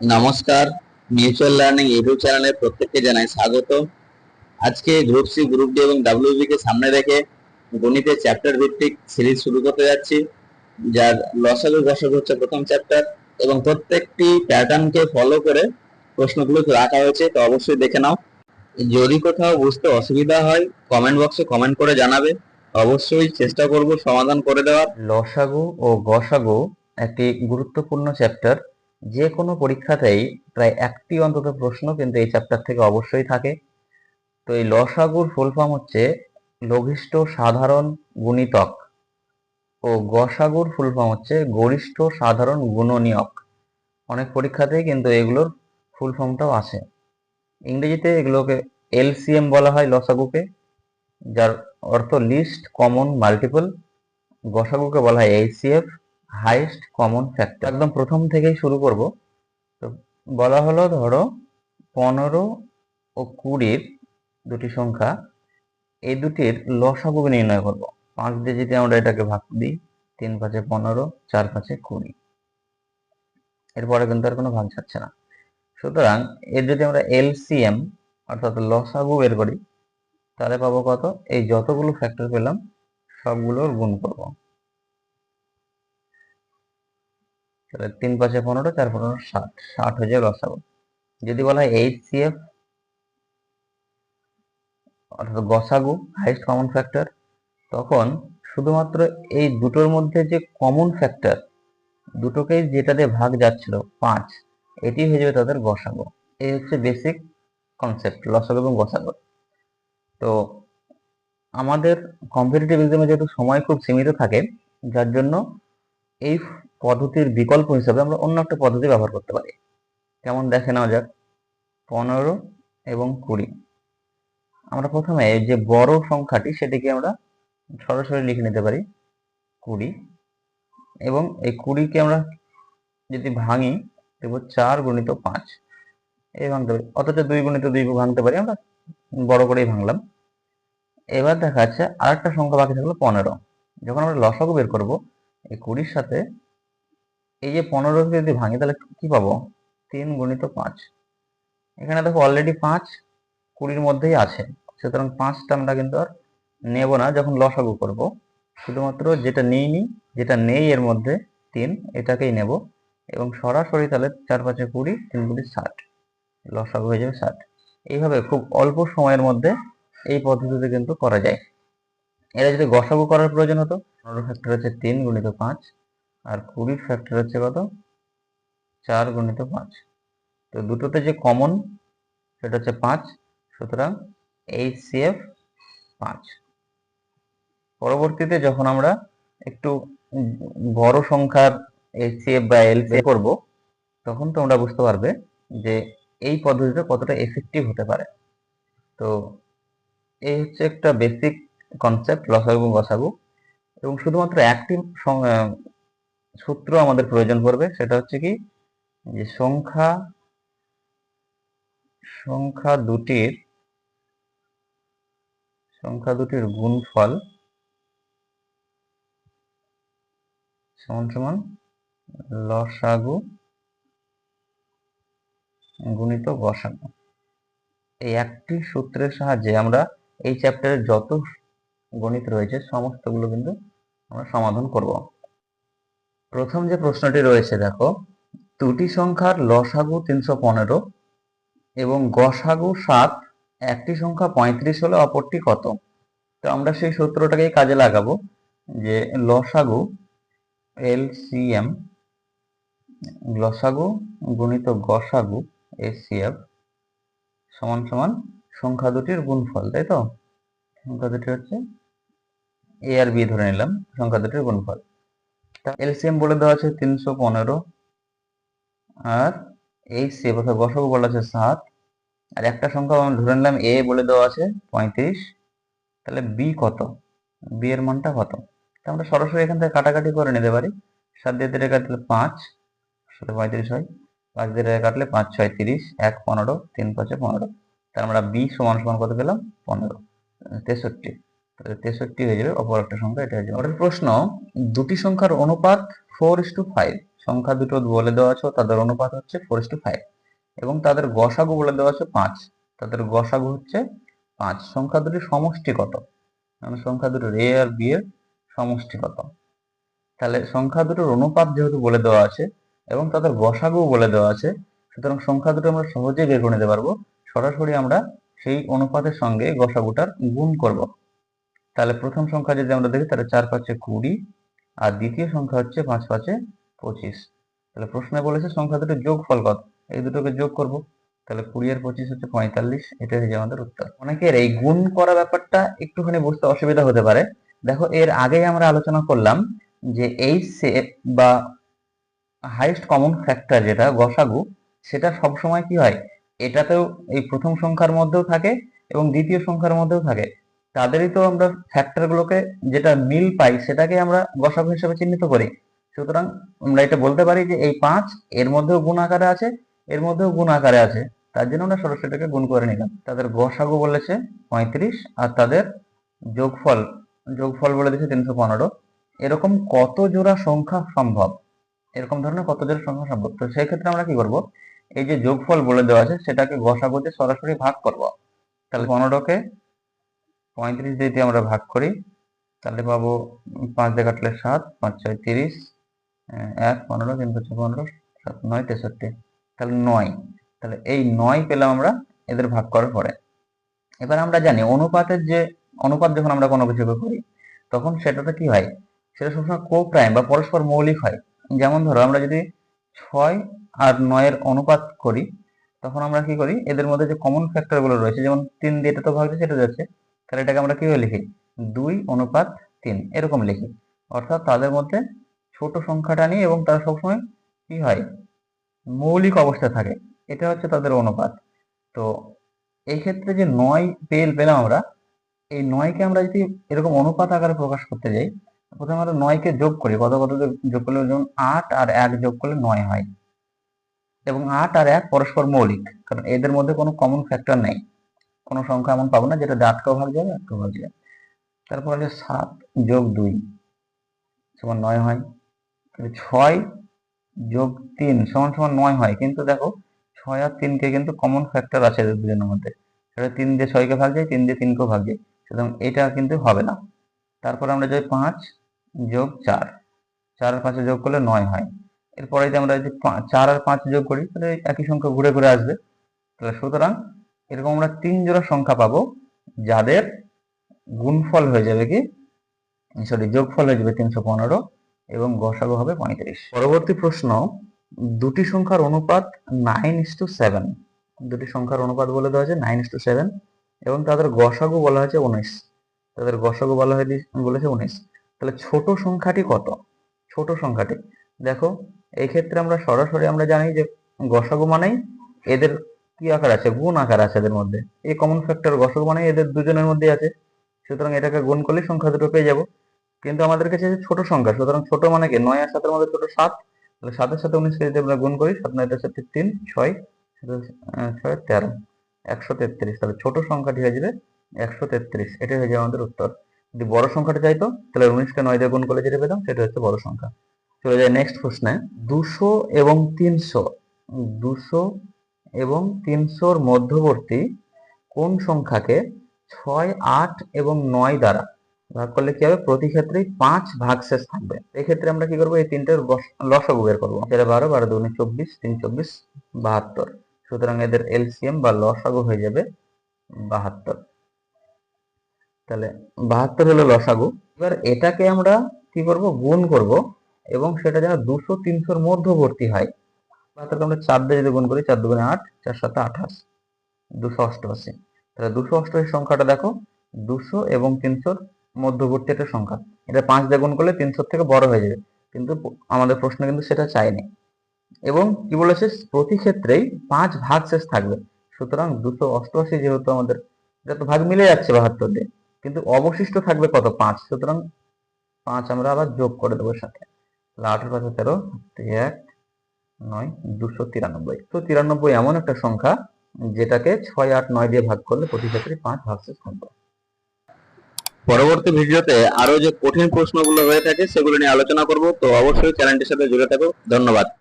নমস্কার mutual learning YouTube চ্যানেলে প্রত্যেককে জানাই স্বাগত। আজকে গ্রুপ সি গ্রুপ ডি এবং ডাব্লিউবি কে সামনে রেখে গণিতের চ্যাপ্টার ভিত্তিক সিরিজ শুরু করতে যাচ্ছি, যার লসাগু গসাগু হচ্ছে প্রথম চ্যাপ্টার এবং প্রত্যেকটি প্যাটার্নকে ফলো করে প্রশ্নগুলো রাখা হয়েছে, তো অবশ্যই দেখে নাও। যদি কোথাও বুঝতে অসুবিধা হয় কমেন্ট বক্সে কমেন্ট করে জানাবে। অবশ্যই চেষ্টা করব সমাধান করে দেওয়ার। লসাগু ও গসাগু একটি গুরুত্বপূর্ণ চ্যাপ্টার যে কোনো পরীক্ষাতেই প্রায় একটি অন্তত প্রশ্ন কিন্তু এই চ্যাপ্টার থেকে অবশ্যই থাকে। তো এই লসাগুর ফুল ফর্ম হচ্ছে লঘিষ্ঠ সাধারণ গুণিতক ও গসাগুর ফুল ফর্ম হচ্ছে গরিষ্ঠ সাধারণ গুণনীয়ক। অনেক পরীক্ষাতেই কিন্তু এগুলোর ফুল ফর্মটাও আসে ইংরেজিতে এগুলোকে এলসিএম বলা হয় লসাগুকে, যার অর্থ লিস্ট কমন মাল্টিপল গসাগুকে বলা হয় এইচসিএফ। হাইস্ট কমন ফ্যাক্টর একদম প্রথম থেকেই শুরু করব। তো বলা হলো ধরো পনেরো ও কুড়ির দুটি সংখ্যা। এই দুটির লসাগু নির্ণয় করব। পাঁচ দিয়ে যদি আমরা এটাকে ভাগ দিই, তিন পাঁচে পনেরো, চার পাঁচে কুড়ি। এরপরে কিন্তু আর কোনো ভাগ যাচ্ছে না। সুতরাং এর যদি আমরা এলসিএম অর্থাৎ লসাগু বের করি, তাহলে পাবো কত? এই যতগুলো ফ্যাক্টর পেলাম, সবগুলোর গুণ করব। তাহলে তিন পাঁচে পনেরো, চার পনেরো, ষাট। ষাট হয়ে যায় লসাগু। যদি বলা হয় এইচ সি এফ অর্থাৎ গসাগু হাইস্ট কমন ফ্যাক্টর তখন শুধুমাত্র এই দুটোর মধ্যে যে কমন ফ্যাক্টর দুটোকেই যেটা দিয়ে ভাগ যাচ্ছিল, পাঁচ, এটি হয়ে যাবে তাদের গসাগু। এই হচ্ছে বেসিক কনসেপ্ট লসাগু এবং গসাগু। তো আমাদের কম্পিটিটিভ এক্সামে যেহেতু সময় খুব সীমিত থাকে, যার জন্য এই পদ্ধতির বিকল্প হিসাবে আমরা অন্য একটা পদ্ধতি ব্যবহার করতে পারি। যেমন দেখে নেওয়া যাক? পনেরো এবং কুড়ি। আমরা প্রথমে যে বড় সংখ্যাটি সেটিকে আমরা সরাসরি লিখে নিতে পারি, কুড়ি। এবং এই কুড়িকে আমরা যদি ভাঙি, দেখব চার গুণিত পাঁচ। এই ভাঙতে পারি, অথচ দুই গুণিত দুই ভাঙতে পারি, আমরা বড় করেই ভাঙলাম। এবার দেখা যাচ্ছে আরেকটা সংখ্যা বাকি থাকল পনেরো। যখন আমরা লসাগু বের করব, এই কুড়ির সাথে এই যে পনেরোকে যদি ভাঙি, তাহলে কি পাবো? তিন গুণিত পাঁচ। এখানে দেখো অলরেডি পাঁচ, কুড়ির মধ্যেই আছে। সুতরাং পাঁচটা আমরা কিন্তু আর নেব না, যখন লসাগু করব। শুধুমাত্র যেটা নিইনি, যেটা নেই এর মধ্যে তিন, এটাকেই নেব। এবং সরাসরি তাহলে চার পাঁচে কুড়ি, তিন কুড়ি ষাট। লসাগু হয়ে যাবে ষাট। এইভাবে খুব অল্প সময়ের মধ্যে এই পদ্ধতিতে কিন্তু করা যায়। এটা যদি গসাগু করার প্রয়োজন হতো, পনেরো ফ্যাক্টর হচ্ছে তিন গুণিত পাঁচ। আর কুড়ির ফ্যাক্টর হচ্ছে কত? চার গুণিত পাঁচ। তো দুটোতে যে কমন সেটা হচ্ছে পাঁচ। সুতরাং এইচ সি এফ পাঁচ। পরবর্তীতে যখন আমরা একটু বড় সংখ্যার এইচ সি এফ বা এল করব, তখন তোমরা বুঝতে পারবে যে এই পদ্ধতিটা কতটা এফেক্টিভ হতে পারে। তো এই হচ্ছে একটা বেসিক কনসেপ্ট লসাগু এবং গসাগু। এবং শুধুমাত্র একটি সূত্র আমাদের প্রয়োজন পড়বে, সেটা হচ্ছে কি যে সংখ্যা সংখ্যা দুটির সংখ্যা দুটির গুণফল সমান সমান লসাগু গুণিত গসাগু। এই একটি সূত্রের সাহায্যে আমরা এই চ্যাপ্টারের যত গণিত রয়েছে, সমস্তগুলো কিন্তু আমরা সমাধান করব। প্রথম যে প্রশ্নটি রয়েছে, দেখো, দুটি সংখ্যার লসাগু তিনশো পনেরো এবং গসাগু সাত, একটি সংখ্যা পঁয়ত্রিশ হলে অপরটি কত? তো আমরা সেই সূত্রটাকেই কাজে লাগাবো যে লসাগু এলসিএম লসাগু গুণিত গসাগু এসিএফ সমান সমান সংখ্যা দুটির গুণফল, তাই তো? সংখ্যা দুটি হচ্ছে এ আর বি ধরে নিলাম, সংখ্যা দুটির গুণফল। এলসিএম বলে দেওয়া আছে তিনশো পনেরো। আর এই সি অর্থাৎ গসাগু বলা আছে সাত। আর একটা সংখ্যা ধরে নিলাম এ বলে দেওয়া আছে পঁয়ত্রিশ। তাহলে বি কত? বি এর মানটা কত? আমরা সরাসরি এখান থেকে কাটাকাটি করে নিতে পারি। সাত দিয়ে দিয়ে কাটলে পাঁচ, সাথে পঁয়ত্রিশ হয়। পাঁচ দিয়ে কাটলে পাঁচ ছয় তিরিশ এক, পনেরো, তিন, পাঁচে পনেরো। তার আমরা বি সমান সমান কত পেলাম? পনেরো। তেষট্টি। তেষট্টি হয়ে যাবে অপর একটা সংখ্যা, এটা হয়ে যাবে। প্রশ্ন, দুটি সংখ্যার অনুপাত ফোর ইস টু ফাইভ সংখ্যা দুটো বলে দেওয়া আছে, তাদের অনুপাত হচ্ছে ফোর ইস টু ফাইভ এবং তাদের গসাগু বলে দেওয়া আছে পাঁচ। তাদের গসাগু হচ্ছে পাঁচ। সংখ্যা দুটির সমষ্টি কত? মানে সংখ্যা দুটোর এ আর বি এর সমষ্টি কত? তাহলে সংখ্যা দুটোর অনুপাত যেহেতু বলে দেওয়া আছে, এবং তাদের গসাগু বলে দেওয়া আছে, সুতরাং সংখ্যা দুটো আমরা সহজেই বের করে নিতে পারব। সরাসরি আমরা সেই অনুপাতের সঙ্গে গসাগুটার গুণ করব। তাহলে প্রথম সংখ্যা যদি আমরা দেখি, তাহলে চার পাঁচে কুড়ি, আর দ্বিতীয় সংখ্যা হচ্ছে পাঁচ পাঁচে পঁচিশ। তাহলে প্রশ্নে বলেছে সংখ্যা দুটোর যোগফল কত? এই দুটোকে যোগ করব। তাহলে কুড়ি আর পঁচিশ হচ্ছে পঁয়তাল্লিশ এটা হচ্ছে আমাদের উত্তর। অনেকের এই গুণ করা ব্যাপারটা একটুখানি বুঝতে অসুবিধা হতে পারে। দেখো, এর আগেই আমরা আলোচনা করলাম যে এই সেট বা হাইস্ট কমন ফ্যাক্টর যেটা, গসাগু, সেটা সবসময় কি হয়? এটাতেও এই প্রথম সংখ্যার মধ্যেও থাকে এবং দ্বিতীয় সংখ্যার মধ্যেও থাকে। তাদেরই তো আমরা ফ্যাক্টর গুলোকে যেটা মিল পাই সেটাকে আমরা গসাগু হিসেবে চিহ্নিত করি। সুতরাং আমরা এটা বলতে পারি যে এই পাঁচ এর মধ্যেও গুণ আকারে আছে, এর মধ্যেও গুণ আকারে আছে। তার জন্য আমরা সরাসরি এটাকে গুণ করে নিলাম। তাদের গসাগু বলেছে পঁয়ত্রিশ আর তাদের যোগফল যোগফল বলে দিয়েছে তিনশো পনেরো। এরকম কত জোড়া সংখ্যা সম্ভব? এরকম ধরনের কত জোড়া সংখ্যা সম্ভব? তো সেই ক্ষেত্রে আমরা কি করব? এই যে যোগফল বলে দেওয়া আছে, সেটাকে গসাগুতে সরাসরি ভাগ করব। তাহলে পনেরোকে পঁয়ত্রিশ দিয়ে আমরা ভাগ করি, তাহলে পাবো পাঁচ দিয়ে কাটলে সাত, পাঁচ ছয় তিরিশ এক, পনেরো, তিন পাঁচ পনেরো, সাত নয়, তেষট্টি, তাহলে নয়। তাহলে এই নয় পেলাম আমরা এদের ভাগ করার পরে। এবার আমরা জানি অনুপাতের যে, অনুপাত যখন আমরা কোনো কিছুকে করি, তখন সেটাতে কি হয়? সেটা সবসময় কো প্রাইম বা পরস্পর মৌলিক হয়। যেমন ধরো আমরা যদি ছয় আর নয়ের অনুপাত করি, তখন আমরা কি করি? এদের মধ্যে যে কমন ফ্যাক্টরগুলো রয়েছে, যেমন তিন দিয়ে তো ভাগ এটা যাচ্ছে তাহলে এটাকে আমরা কীভাবে লিখি? দুই অনুপাত তিন, এরকম লিখি। অর্থাৎ তাদের মধ্যে ছোট সংখ্যাটা নিই এবং তারা সবসময় কি হয়? মৌলিক অবস্থায় থাকে। এটা হচ্ছে তাদের অনুপাত। তো এই ক্ষেত্রে যে নয় পেল পেলাম আমরা, এই নয়কে আমরা যদি এরকম অনুপাত আকারে প্রকাশ করতে যাই, প্রথমে আমরা নয়কে যোগ করি। কত কত যোগ করলে যেমন আট আর এক যোগ করলে নয় হয়। এবং আট আর এক পরস্পর মৌলিক, কারণ এদের মধ্যে কোনো কমন ফ্যাক্টর নেই। কোনো সংখ্যা এমন পাবো না, যেটা আটকেও ভাগ যাবে একটাও ভাগ যাবে। তারপর আছে সাত যোগ দুই সমান নয় হয়। তাহলে ছয় যোগ তিন সমান সমান নয় হয়। কিন্তু দেখো, ছয় আর তিনকে কিন্তু কমন ফ্যাক্টর আছে এদের দুজনের মধ্যে। সেটা তিন দিয়ে ছয়কে ভাগ যায়, তিন দিয়ে তিনকেও ভাগ যায়। সুতরাং এটা কিন্তু হবে না। তারপর আমরা যাই পাঁচ যোগ চার। চার আর পাঁচে যোগ করলে নয় হয়। এরপরে আমরা যদি চার আর পাঁচ যোগ করি, তাহলে একই সংখ্যা ঘুরে ঘুরে আসবে। তাহলে সুতরাং এরকম আমরা তিন জোড়া সংখ্যা পাবো, যাদের গুণফল হয়ে যাবে কি সরি যোগফল হয়ে যাবে তিনশো পনেরো এবং গসাগু হবে পঁয়ত্রিশ। পরবর্তী প্রশ্ন, দুটি সংখ্যার অনুপাত নাইন ইস টু সেভেন দুটি সংখ্যার অনুপাত বলে দেওয়া হয়েছে নাইন ইস টু সেভেন এবং তাদের গসাগু বলা হয়েছে উনিশ। তাদের গসাগু বলা হয়ে বলেছে উনিশ। তাহলে ছোট সংখ্যাটি কত? ছোট সংখ্যাটি। দেখো এই ক্ষেত্রে আমরা সরাসরি আমরা জানি যে গসাগু মানেই এদের কি আকার আছে? গুণ আকার আছে এদের মধ্যে। এই কমন ফ্যাক্টর গসাগু মানে এদের দুজনের মধ্যে আছে। সুতরাং এটাকে গুণ করলে সংখ্যা দুটো পেয়ে যাব। কিন্তু আমাদের কাছে ছোট সংখ্যা। সুতরাং ছোট মানে কি? নয় আর সাতের মধ্যে ছোট সাত। তাহলে সাতের সাথে উনিশকে যদি আমরা গুণ করি, সাত নয় সাথে তিন, ছয় ছয়, তেরো, একশো তেত্রিশ। তাহলে ছোট সংখ্যাটি হয়ে যাবে একশো তেত্রিশ। এটাই হয়ে যাবে আমাদের উত্তর। যদি বড় সংখ্যাটা চাইতো, তাহলে উনিশকে নয় দিয়ে গুণ করলে যেটা পেতাম, সেটা হচ্ছে বড় সংখ্যা। চলে যায় নেক্সট প্রশ্নে। দুশো এবং তিনশো। দুশো এবং তিনশোর মধ্যবর্তী কোন সংখ্যাকে ছয়, আট এবং নয় দ্বারা ভাগ করলে কি হবে? প্রতি ক্ষেত্রেই পাঁচ ভাগশেষ থাকবে। এক্ষেত্রে আমরা কি করব? এই তিনটের লসাগু বের করব। যেটা বারো বারো দুগুণে চব্বিশ, তিন চব্বিশ, বাহাত্তর। সুতরাং এদের এলসিএম বা লসাগু হয়ে যাবে বাহাত্তর। তাহলে বাহাত্তর হলো লসাগু। এবার এটাকে আমরা কি করব? গুণ করব এবং সেটা যেন দুশো তিনশোর মধ্যবর্তী হয়। বাহাত্তরকে আমরা চার দিয়ে যদি গুণ করি, চার দুগুণে আট, চার সাথে আঠাশ, দুশো অষ্টআশি। তাহলে দুশো অষ্টআশি সংখ্যাটা দেখো, দুশো এবং তিনশোর মধ্যবর্তী একটা সংখ্যা। এটা পাঁচ দিয়ে গুণ করলে তিনশোর থেকে বড় হয়ে যাবে। কিন্তু আমাদের প্রশ্ন কিন্তু সেটা চাইনি এবং কি বলেছে? প্রতি ক্ষেত্রেই পাঁচ ভাগ শেষ থাকবে। সুতরাং দুশো অষ্টআশি যেহেতু আমাদের, এটা ভাগ মিলে যাচ্ছে বাহাত্তর দিয়ে। কিন্তু অবশিষ্ট থাকবে কত? পাঁচ। সুতরাং পাঁচ আমরা আবার যোগ করে দেবো সাথে। তাহলে আঠারো পাঁচ তেরো এক নয়, দুশো তিরানব্বই। তো তিরানব্বই এমন একটা সংখ্যা যেটাকে ছয় আট নয় দিয়ে ভাগ করলে প্রতি ক্ষেত্রে পাঁচ ভাগশেষ সম্ভব। পরবর্তী ভিডিওতে আরও যে কঠিন প্রশ্নগুলো হয়ে থাকে সেগুলো নিয়ে আলোচনা করব, তো অবশ্যই চ্যানেলটির সাথে জুড়ে থাকো। ধন্যবাদ।